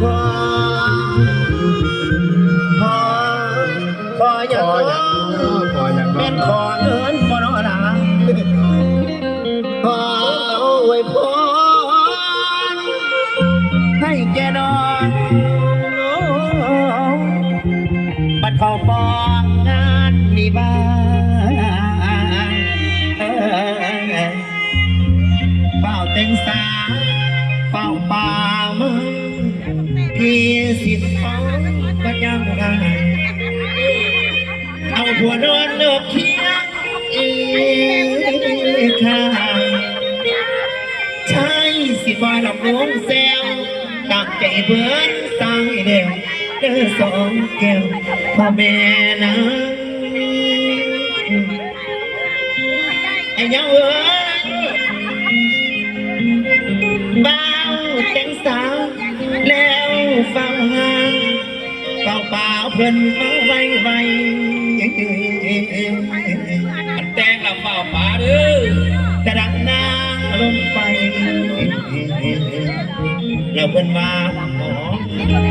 ครขอขออย่าขออย่างน้อขออย่างน้เป็อนขอเงินบ่นอนาขออวยพรให้แกนอนบัดเข้าปองงานมีบ้างเฝ้าเต็งสาเฝ้าป่า เอาหัวนอนเลือกเคียงอีกทางใช่สิว่าลำลวงแซวตั้งใจเพื่อนสร้างเดียวเด้อสองแก้วพ่อแม่นะไอ้ยังเอ้ยบ้าวแต่งสาวแล้วฟังหาง เป่าเป่าเพิ่นมาไว้ไว้มันแต่งละเป่าป่าเด้อแต่ดังนางลงไปเราเพิ่นมาหอ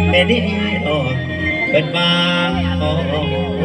แต่นี่ออกเพิ่นมาหอ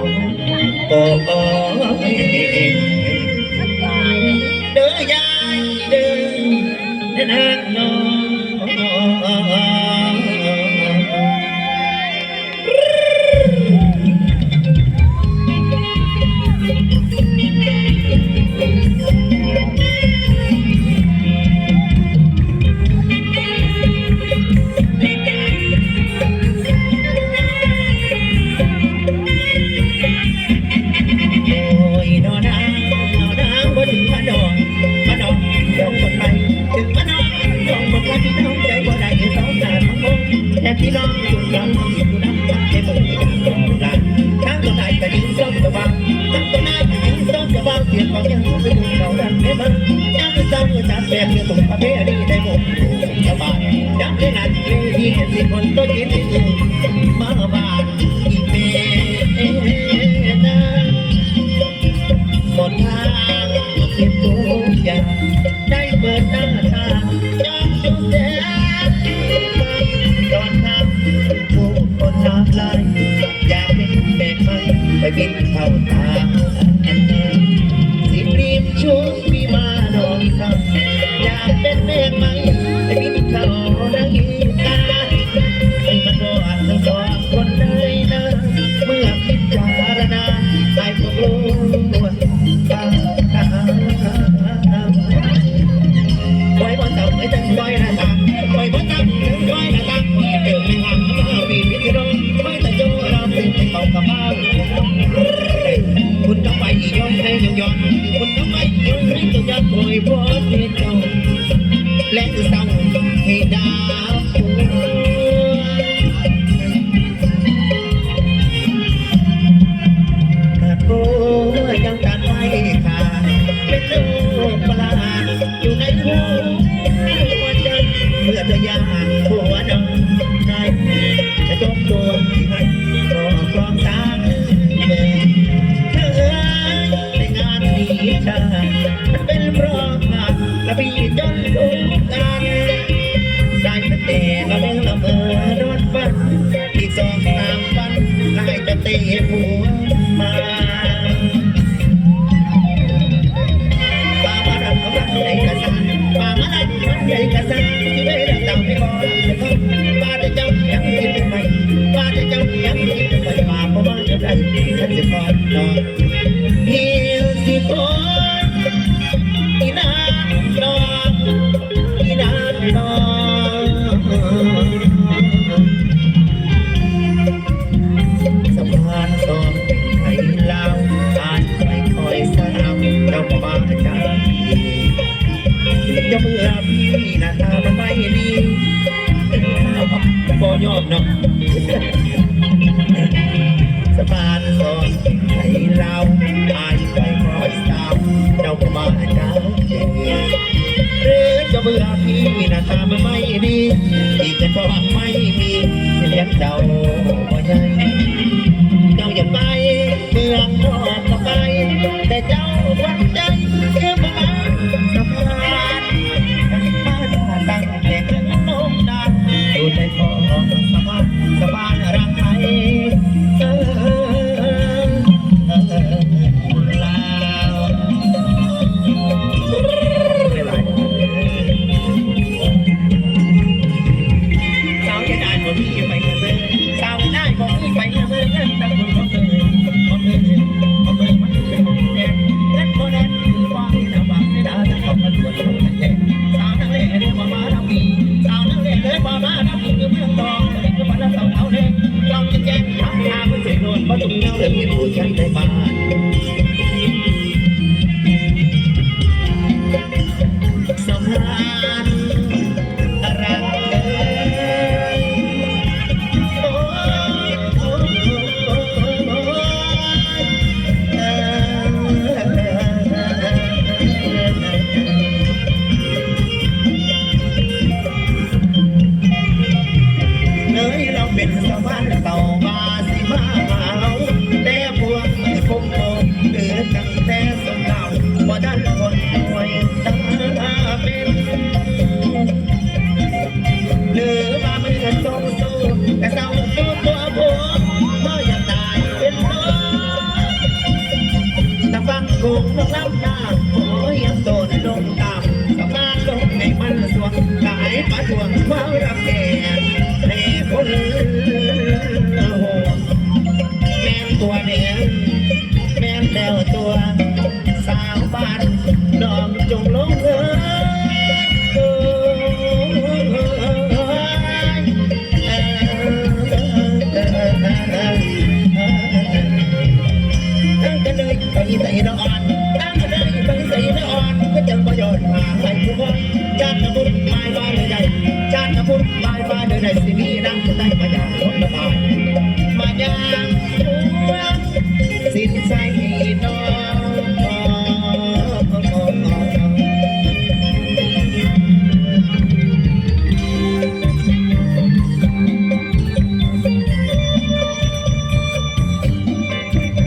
น้องอยู่ยำอยู่น้ำจักเทมือกันกันทั้งตัวไหนก็ยิ่งส้มตะวังทั้งตัวไหนก็ยิ่งส้มกระวังเสียงของยังไม่ดูเขาดันไม่มันยังไม่ซ้ำจัดแบบเรื่องตุ่มประเภทนี้ได้หมดชาวบ้านยังไม่นัดเลยที่เห็นสิคนตัวยินดี จังปล่อยนะตาปล่อยบอลต่ำปล่อยนะตาเกิดไม่หวังปีพิธีรองไม่แต่โจราเป็นเขากับบ้าคุณต้องไปย้อนให้ย้อนคุณต้องไปย้อนให้ย้อนโอยบอลเจ้าและเศร้าให้ดาวขาดโอ้ยยังการไม่ขาดเป็นโรคปลาอยู่ในหั เป็นเพราะขาบีจนทุกการได้แต่ละเรื่อละเมอนอนฝันอีกสองสามวันได้จะเตะหั ยสิคนอีนางนอนอีนางนอสะพานสองไทยลาวอ่านไปคอยสลับเจ้าบ้าจ้าจะเมื่อพี่หน้าตามันไม่ดีบ่ยอมเนาะ นเจ้าบ่ใหญ่เจ้าอย่าไปเมืองนอกก็ไป แต่เจ้าวัดใจเอื้อมมาสะพานมาจาตั้งแต่เมืองนมนานอยู่ใจของสะพานสะพานรักไทยเออเลาวไม่ไหวเจ้าจะได้ผมมีอยู่ แจ้งทำยาเพื่อเสกนวลมาตุ้มเงาเลยพี่ผู้ชันในบ้าน Thank you.